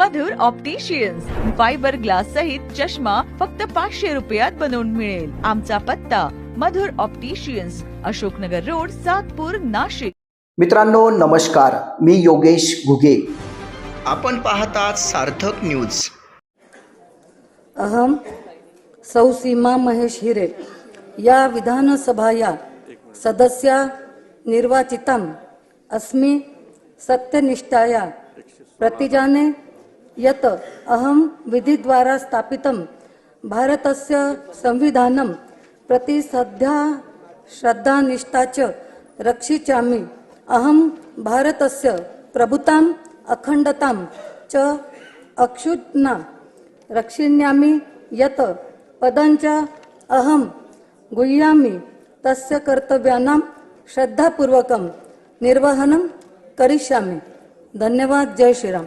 मधुर opticians fibre glass सहित चष्मा फक्त पाचशे रुपयात बनवून मिळेल. आमचा पत्ता मधुर ऑप्टिशियन्स अशोकनगर रोड सातपूर नाशिक. मित्रांनो नमस्कार. मी योगेश घुगे. आपण पाहतात सार्थक न्यूज अहं सौ सीमा महेश हिरे. या विधानसभाया सदस्या निर्वाचितम् अस्मि सत्यनिष्ठाया. प्रतिजाने यत् अहं विधिद्वारा स्थापितं भारतस्य संविधानं प्रति श्रद्धा श्रद्धानिष्ठा च रक्षिष्यामि। अहं भारतस्य प्रभुताम् अखण्डतां च अक्षुण्णा रक्षिण्यामि यत् पदञ्च अहं गुह्यामि तस्य कर्तव्यानां श्रद्धापूर्वकं निर्वहनं करिष्यामि। धन्यवाद। जय श्रीराम।